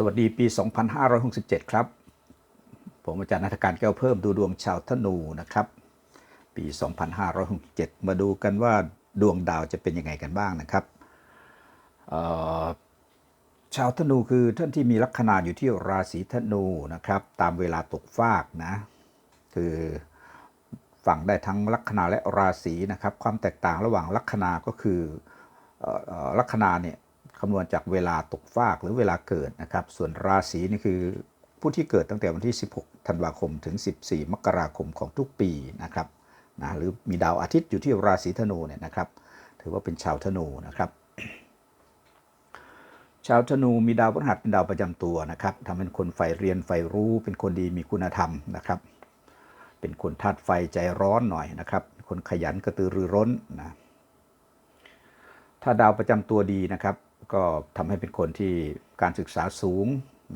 สวัสดีปี 2567 ครับ ผมอาจารย์นัฐการแก้วเพิ่มดูดวงชาวธนูนะครับ ปี 2567 มาดูกันว่าดวงดาวจะเป็นยังไงกันบ้างนะครับ ชาวธนูคือท่านที่มีลัคนาอยู่ที่ราศีธนูนะครับ ตามเวลาตกฟากนะ คือฝั่งได้ทั้งลัคนาและราศีนะครับ ความแตกต่างระหว่างลัคนาก็คือเอ่อเอ่อลัคนาเนี่ย คำนวณจากเวลาตกฟากหรือเวลาเกิดนะครับ ส่วนราศีนี่คือผู้ที่เกิดตั้งแต่วันที่ 16 ธันวาคมถึง 14 มกราคมของทุกปีนะครับนะหรือมีดาวอาทิตย์อยู่ที่ราศีธนูเนี่ยนะครับ ถือว่าเป็นชาวธนูนะครับ ชาวธนูมีดาวพฤหัสเป็นดาวประจำตัวนะครับทำเป็นคนใฝ่เรียนใฝ่รู้ เป็นคนดีมีคุณธรรมนะครับ เป็นคนธาตุไฟใจร้อนหน่อยนะครับ คนขยันกระตือรือร้นนะถ้าดาวประจำตัวดีนะครับ ก็ทำให้เป็นคนที่การศึกษาสูง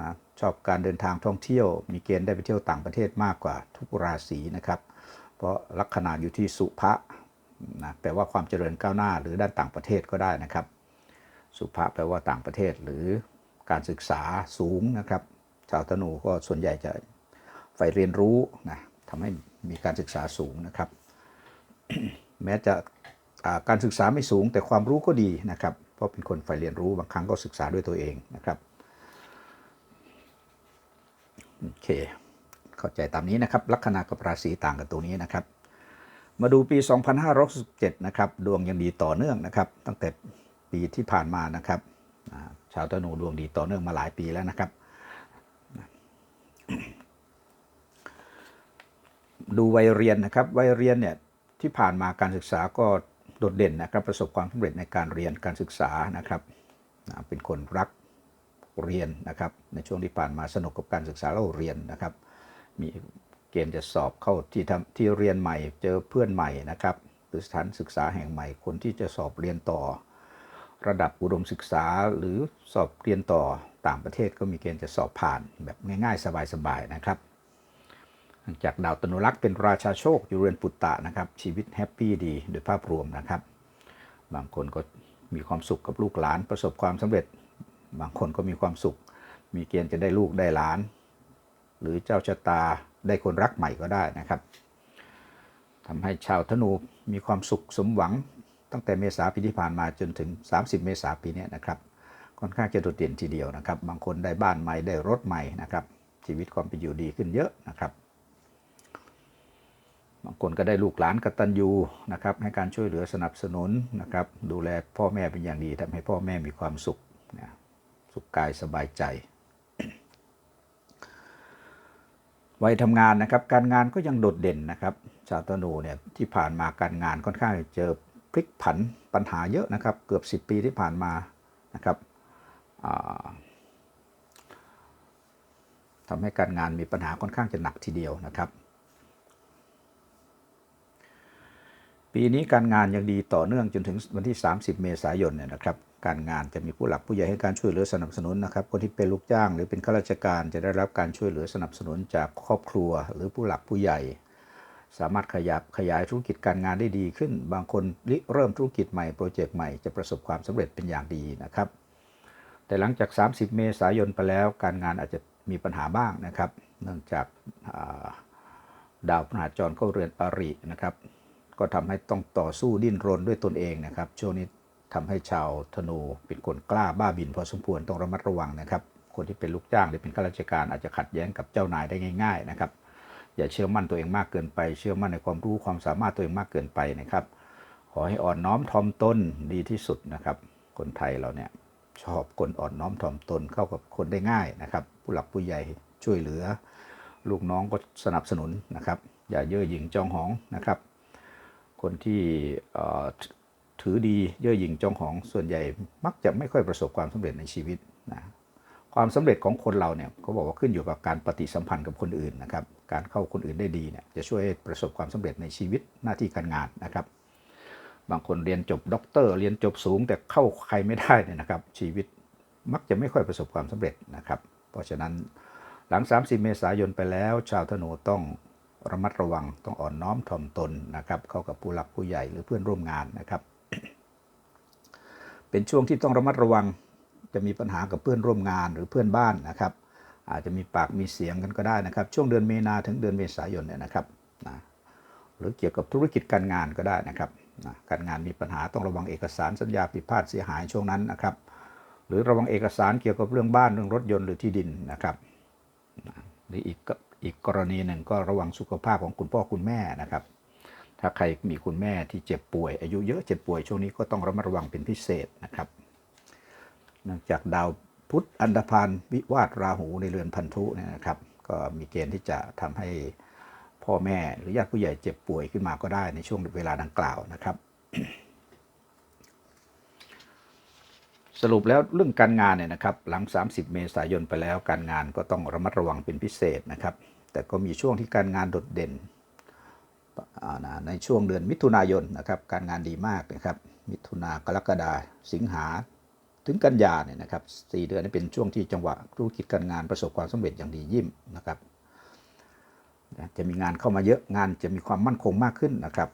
นะชอบการเดินทางท่องเที่ยว มีเกณฑ์ได้ไปเที่ยวต่างประเทศมากกว่าทุกราศีนะครับ เพราะลัคนาอยู่ที่สุภะนะแปลว่าความเจริญก้าวหน้าหรือด้านต่างประเทศก็ได้นะครับ สุภาพแปลว่าต่างประเทศหรือการศึกษาสูงนะครับชาวธนูก็ส่วนใหญ่จะใฝ่เรียนรู้นะทำให้มีการศึกษาสูงนะครับ แม้จะการศึกษาไม่สูงแต่ความรู้ก็ดีนะครับ เพราะเป็นคนใฝ่เรียนรู้บางครั้งก็ศึกษาด้วยตัวเองนะครับโอเค เข้าใจตามนี้นะครับ ลัคนากับราศีต่างกันตรงนี้นะครับ มาดูปี 2567นะครับ ดวงยังดีต่อเนื่องนะครับ ตั้งแต่ปีที่ผ่านมานะครับอ่าชาวธนูดวงดีต่อเนื่องมาหลายปีแล้วนะครับ ดูวัยเรียนนะครับ วัยเรียนเนี่ยที่ผ่านมาการศึกษาก็ โดดเด่นนะครับประสบความสำเร็จในการเรียนการศึกษานะครับเป็นคนรักเรียนนะครับในช่วงที่ผ่านมาสนุกกับการศึกษาเราเรียนนะครับ มีเกณฑ์จะสอบเข้าที่ทำที่เรียนใหม่เจอเพื่อนใหม่นะครับหรือสถานศึกษาแห่งใหม่คนที่จะสอบเรียนต่อ ระดับอุดมศึกษาหรือสอบเรียนต่อต่างประเทศก็มีเกณฑ์จะสอบผ่านแบบง่ายๆ สบายๆนะครับ จากดาวตนุรักษ์เป็นราชาโชคอยู่เรือนปุตตะนะครับ ชีวิตแฮปปี้ดีโดยภาพรวมนะครับ บางคนก็มีความสุขกับลูกหลานประสบความสำเร็จ บางคนก็มีความสุข มีเกณฑ์จะได้ลูกได้หลาน หรือเจ้าชะตาได้คนรักใหม่ก็ได้นะครับทำให้ชาวธนูมีความสุขสมหวัง ตั้งแต่เมษาปีที่ผ่านมาจนถึง 30 เมษาปีนี้นะครับค่อนข้างจะโดดเด่นทีเดียวนะครับ บางคนได้บ้านใหม่ได้รถใหม่นะครับ ชีวิตความเป็นอยู่ดีขึ้นเยอะนะครับ บางคนก็ได้ลูกหลานกตัญญูนะครับให้การช่วยเหลือสนับสนุนนะครับ ดูแลพ่อแม่เป็นอย่างดีทำให้พ่อแม่มีความสุขนะสุขกายสบายใจวัยทำงานนะครับการงานก็ยังโดดเด่นนะครับชาวธนูเนี่ยที่ผ่านมาการงานค่อนข้างเจอพลิกผันปัญหาเยอะนะครับ เกือบ 10 ปีที่ผ่านมานะครับทำให้การงานมีปัญหาค่อนข้างจะหนักทีเดียวนะครับ ปีนี้การงานยังดีต่อเนื่องจนถึงวันที่ 30 เมษายนเนี่ยนะครับ การงานจะมีผู้หลักผู้ใหญ่ให้การช่วยเหลือสนับสนุนนะครับ คนที่เป็นลูกจ้าง หรือเป็นข้าราชการจะได้รับการช่วยเหลือสนับสนุนจากครอบครัว หรือผู้หลักผู้ใหญ่ สามารถขยับขยายธุรกิจการงานได้ดีขึ้น บางคนริเริ่มธุรกิจใหม่โปรเจกต์ใหม่จะประสบความสำเร็จเป็นอย่างดีนะครับ แต่หลังจาก 30 เมษายนไปแล้วการงานอาจจะมีปัญหาบ้างนะครับ เนื่องจากาดาวพฤหัสจรเข้าเรือนอรินะครับ ก็ทำให้ต้องต่อสู้ดิ้นรนด้วยตนเองนะครับ ช่วงนี้ทำให้ชาวธนูเป็นคนกล้าบ้าบินพอสมควรต้องระมัดระวังนะครับ คนที่เป็นลูกจ้างหรือเป็นข้าราชการอาจจะขัดแย้งกับเจ้านายได้ง่าย ๆนะครับ อย่าเชื่อมั่นตัวเองมากเกินไป เชื่อมั่นในความรู้ความสามารถตัวเองมากเกินไปนะครับ ขอให้อ่อนน้อมถ่อมตนดีที่สุดนะครับ คนไทยเราเนี่ยชอบคนอ่อนน้อมถ่อมตนเข้ากับคนได้ง่ายนะครับ ผู้หลักผู้ใหญ่ช่วยเหลือ ลูกน้องก็สนับสนุนนะครับ อย่าเย่อหยิ่งจองหองนะครับ คนที่ถือดีเย่อหยิ่งจองหองส่วนใหญ่มักจะไม่ค่อยประสบความสำเร็จในชีวิตนะความสำเร็จของคนเราเนี่ยเขาบอกว่าขึ้นอยู่กับการปฏิสัมพันธ์กับคนอื่นนะครับการเข้าคนอื่นได้ดีเนี่ยจะช่วยประสบความสำเร็จในชีวิตหน้าที่การงานนะครับ บางคนเรียนจบด็อกเตอร์เรียนจบสูงแต่เข้าใครไม่ได้เนี่ยนะครับ ชีวิตมักจะไม่ค่อยประสบความสำเร็จนะครับ เพราะฉะนั้นหลัง 30 เมษายนไปแล้ว ชาวธนูต้อง ระมัดระวังต้องอ่อนน้อมถ่อมตนนะครับ เข้ากับผู้หลักผู้ใหญ่หรือเพื่อนร่วมงานนะครับ เป็นช่วงที่ต้องระมัดระวังจะมีปัญหากับเพื่อนร่วมงานหรือเพื่อนบ้านนะครับ อาจจะมีปากมีเสียงกันก็ได้นะครับ ช่วงเดือนเมีนาถึงเดือนเมษายนเนี่ยนะครับนะหรือเกี่ยวกับธุรกิจการงานก็ได้นะครับนะการงานมีปัญหาต้องระวังเอกสารสัญญาผิดพลาดเสียหายช่วงนั้นนะครับ หรือระวังเอกสารเกี่ยวกับเรื่องบ้านเรื่องรถยนต์หรือที่ดินนะครับนะหรืออีกก็ อีกกรณีหนึ่งก็ระวังสุขภาพของคุณพ่อคุณแม่นะครับ ถ้าใครมีคุณแม่ที่เจ็บป่วย อายุเยอะเจ็บป่วยช่วงนี้ก็ต้องระมัดระวังเป็นพิเศษนะครับเนื่องจากดาวพุธอันดพานวิวาทราหูในเรือนพันธุเนี่ยนะครับ ก็มีเกณฑ์ที่จะทำให้พ่อแม่หรือญาติผู้ใหญ่เจ็บป่วยขึ้นมาก็ได้ในช่วงเวลาดังกล่าวนะครับ สรุปแล้วเรื่องการงานเนี่ยนะครับหลัง 30 เมษายนไปแล้วการงานก็ต้องระมัดระวังเป็นพิเศษนะครับ แต่ก็มีช่วงที่การงานโดดเด่นในช่วงเดือนมิถุนายนนะครับการงานดีมากนะครับมิถุนากรกฎาสิงหาถึงกันยาเนี่ยนะครับสี่เดือนนี้เป็นช่วงที่จังหวะธุรกิจการงานประสบความสำเร็จอย่างดียิ่มนะครับจะมีงานเข้ามาเยอะงานจะมีความมั่นคงมากขึ้นนะครับ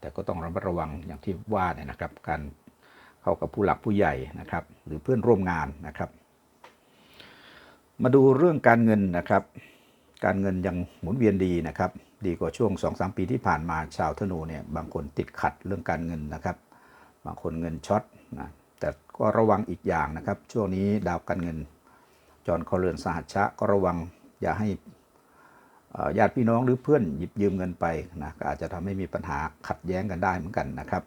แต่ก็ต้องระมัดระวังอย่างที่ว่าเนี่ยนะครับ การ เข้ากับผู้หลักผู้ใหญ่นะครับ หรือเพื่อนร่วมงานนะครับ มาดูเรื่องการเงินนะครับ การเงินยังหมุนเวียนดีนะครับ ดีกว่าช่วง 2-3 ปีที่ผ่านมาชาวธนูเนี่ยบางคนติดขัดเรื่องการเงินนะครับ บางคนเงินช็อตนะแต่ก็ระวังอีกอย่างนะครับ ช่วงนี้ดาวการเงิน จรเข้าเรือนสหัชชะก็ระวังอย่าให้ญาติพี่น้องหรือเพื่อนหยิบยืมเงินไปนะก็อาจจะทำให้มีปัญหาขัดแย้งกันได้เหมือนกันนะครับ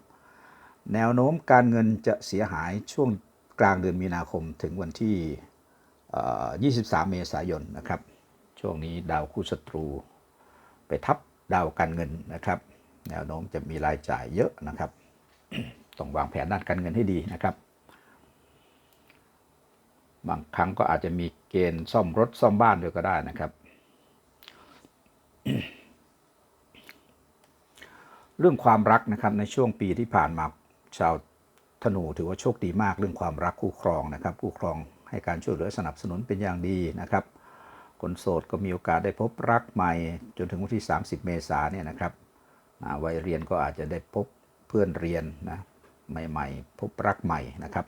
แนวโน้มการเงินจะเสียหายช่วงกลางเดือนมีนาคมถึงวันที่ 23 เมษายนนะครับ ช่วงนี้ดาวคู่ศัตรู ไปทับดาวการเงินนะครับ แนวโน้มจะมีรายจ่ายเยอะนะครับ ต้องวางแผนด้านการเงินให้ดีนะครับ บางครั้งก็อาจจะมีเกณฑ์ซ่อมรถซ่อมบ้านด้วยก็ได้นะครับ เรื่องความรักนะครับในช่วงปีที่ผ่านมา ชาวธนูถือว่าโชคดีมากเรื่องความรักคู่ครองนะครับคู่ครองให้การช่วยเหลือสนับสนุนเป็นอย่างดีนะครับคนโสดก็มีโอกาสได้พบรักใหม่ จนถึงวันที่ 30 เมษาเนี่ยนะครับวัยเรียนก็อาจจะได้พบเพื่อนเรียนนะใหม่ๆ พบรักใหม่นะครับ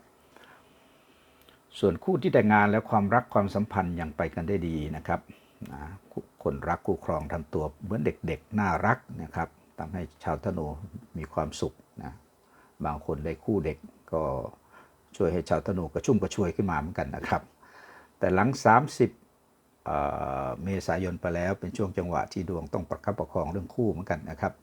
ส่วนคู่ที่แต่งงานแล้วความรักความสัมพันธ์ยังไปกันได้ดีนะครับนะคู่คนรักคู่ครองทำตัวเหมือนเด็กๆ น่ารักนะครับทำให้ชาวธนูมีความสุขนะ บางคนได้คู่เด็กก็ช่วยให้ชาวธนูกระชุ่มกระชวยขึ้นมาเหมือนกันนะครับ แต่หลัง 30เอ่อเมษายนไปแล้วเป็นช่วงจังหวะที่ดวงต้องประคับประคองเรื่องคู่เหมือนกันนะครับ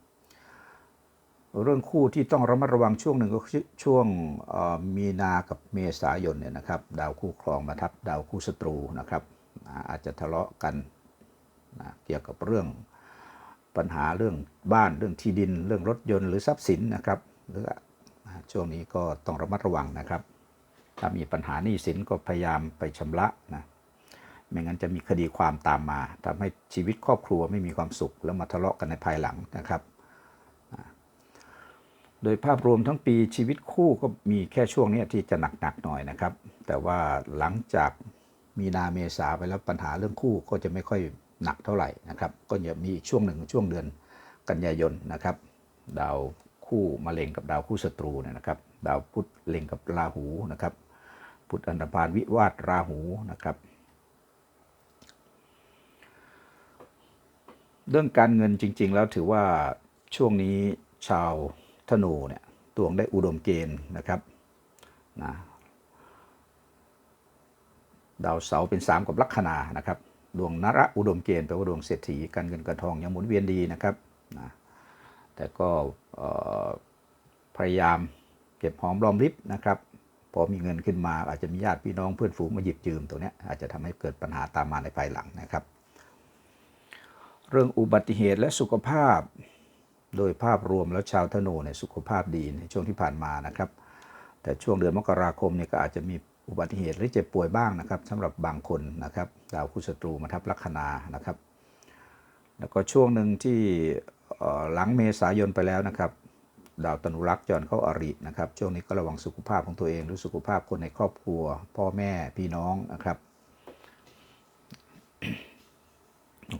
เรื่องคู่ที่ต้องระมัดระวังช่วงหนึ่งก็คือช่วงเอ่อมีนากับเมษายนเนี่ยนะครับ ดาวคู่ครองมาทับดาวคู่ศัตรูนะครับอ่าอาจจะทะเลาะกันนะเกี่ยวกับเรื่องปัญหาเรื่องบ้านเรื่องที่ดิน เรื่องรถยนต์หรือทรัพย์สินนะครับหรืออ่า ช่วงนี้ก็ต้องระมัดระวังนะครับ ถ้ามีปัญหาหนี้สินก็พยายามไปชำระนะไม่งั้นจะมีคดีความตามมาทำให้ชีวิตครอบครัวไม่มีความสุข แล้วมาทะเลาะกันในภายหลังนะครับ โดยภาพรวมทั้งปีชีวิตคู่ก็มีแค่ช่วงนี้ที่จะหนักๆหน่อยนะครับ แต่ว่าหลังจากมีนาเมษาไปแล้วปัญหาเรื่องคู่ก็จะไม่ค่อยหนักเท่าไหร่นะครับ ก็จะมีอีกช่วงหนึ่งช่วงเดือนกันยายนนะครับ ดาว คู่มาเล็งกับดาวคู่ศัตรูเนี่ยนะครับ ดาวพุธเล็งกับราหูนะครับพุธอันธพาลวิวาทราหูนะครับ เรื่องการเงินจริง ๆ แล้วถือว่าช่วงนี้ชาวธนูเนี่ยดวงได้อุดมเกณฑ์นะครับนะดาวเสาเป็น 3 กับลัคนานะครับ ดวงนระอุดมเกณฑ์แปลว่าดวงเศรษฐีการเงินการทองยังหมุนเวียนดีนะครับนะ แต่ก็พยายามเก็บหอมรอมริบนะครับ พอมีเงินขึ้นมาอาจจะมีญาติพี่น้องเพื่อนฝูงมาหยิบยืมตรงนี้อาจจะทำให้เกิดปัญหาตามมาในภายหลังนะครับ เรื่องอุบัติเหตุและสุขภาพ โดยภาพรวมแล้วชาวธนูเนี่ยสุขภาพดีในช่วงที่ผ่านมานะครับ แต่ช่วงเดือนมกราคมเนี่ยก็อาจจะมีอุบัติเหตุหรือเจ็บป่วยบ้างนะครับสำหรับบางคนนะครับดาวคู่ศัตรูมาทับลัคนานะครับ แล้วก็ช่วงหนึ่งที่หลังเมษายนไปแล้วนะครับ ดาวตนุรักษ์จรเข้าอารินะครับ ช่วงนี้ก็ระวังสุขภาพของตัวเอง หรือสุขภาพคนในครอบครัว พ่อแม่พี่น้องนะครับ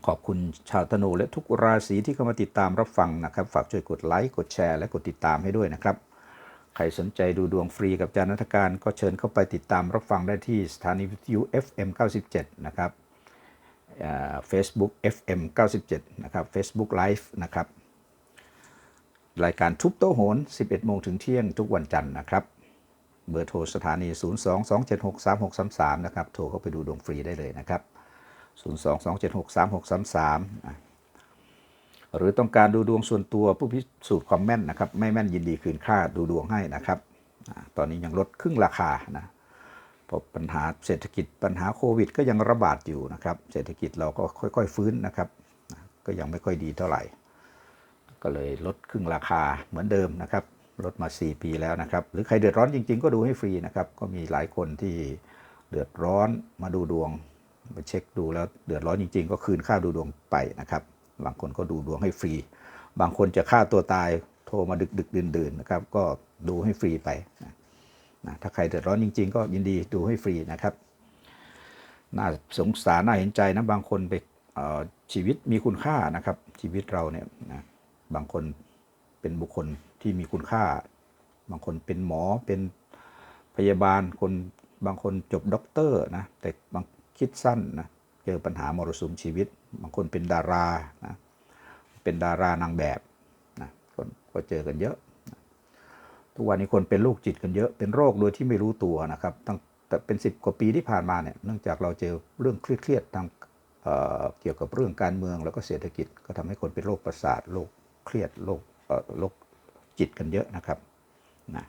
ขอบคุณชาวธนูและทุกราศีที่เข้ามาติดตามรับฟังนะครับ ฝากช่วยกดไลค์กดแชร์และกดติดตามให้ด้วยนะครับใครสนใจดูดวงฟรีกับอาจารย์นัฐการก็เชิญเข้าไปติดตามรับฟังได้ที่สถานีวิทยุ FM 97 นะครับ เฟซบุ๊ก FM 97 นะครับ Facebook Live นะครับ รายการทุบโต๊ะโหน 11 โมงถึงเที่ยงทุกวันจันทร์นะครับ เบอร์โทรสถานี 022763633 นะครับ โทรเข้าไปดูดวงฟรีได้เลยนะครับ 022763633อะหรือต้องการดูดวงส่วนตัวผู้พิสูจน์ความแม่นนะครับ ไม่แม่นยินดีคืนค่าดูดวงให้นะครับ ตอนนี้ยังลดครึ่งราคานะ พปัญหาเศรษฐกิจปัญหาโควิด ก็ยังระบาดอยู่นะครับ เศรษฐกิจเราก็ค่อย ๆ ฟื้นนะครับ ก็ยังไม่ค่อยดีเท่าไหร่ ก็เลยลดครึ่งราคาเหมือนเดิมนะครับ ลดมา 4 ปีแล้วนะครับ หรือใครเดือดร้อนจริง ๆ ก็ดูให้ฟรีนะครับ ก็มีหลายคนที่เดือดร้อนมาดูดวงไปเช็คดูแล้วเดือดร้อนจริง ๆ ก็คืนค่าดูดวงไปนะครับ บางคนก็ดูดวงให้ฟรี บางคนจะฆ่าตัวตายโทรมาดึกดึกดื่นดื่นๆนะครับ ก็ดูให้ฟรีไปนะ นะถ้าใครเดือดร้อนจริง ๆ ก็ยินดีดูให้ฟรีนะครับน่าสงสารน่าเห็นใจนะบางคนไปชีวิตมีคุณค่านะครับ ชีวิตเราเนี่ยนะบางคนเป็นบุคคลที่มีคุณค่า บางคนเป็นหมอเป็นพยาบาลคนบางคนจบด็อกเตอร์นะแต่บางคิดสั้นนะเจอปัญหามรสุมชีวิต บางคนเป็นดารานะเป็นดารานางแบบนะคนก็เจอกันเยอะ ทุกวันนี้คนเป็นโรคจิตกันเยอะ เป็นโรคโดยที่ไม่รู้ตัวนะครับตั้งแต่เป็นสิบกว่าปีที่ผ่านมาเนี่ย เนื่องจากเราเจอเรื่องเครียดๆทางเเกี่ยวกับเรื่องการเมืองแล้วก็เศรษฐกิจ ก็ทำให้คนเป็นโรคประสาท โรคเครียด โรคโรคจิตกันเยอะนะครับ นะ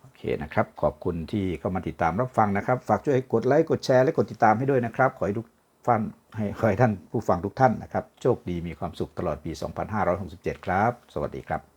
โอเคนะครับ ขอบคุณที่เข้ามาติดตามรับฟังนะครับ ฝากช่วยกดไลค์ กดแชร์และกดติดตามให้ด้วยนะครับ ขอให้ทุกฟันให้ขอให้ท่านผู้ฟังทุกท่านนะครับ โชคดีมีความสุขตลอดปี 2567 ครับ สวัสดีครับ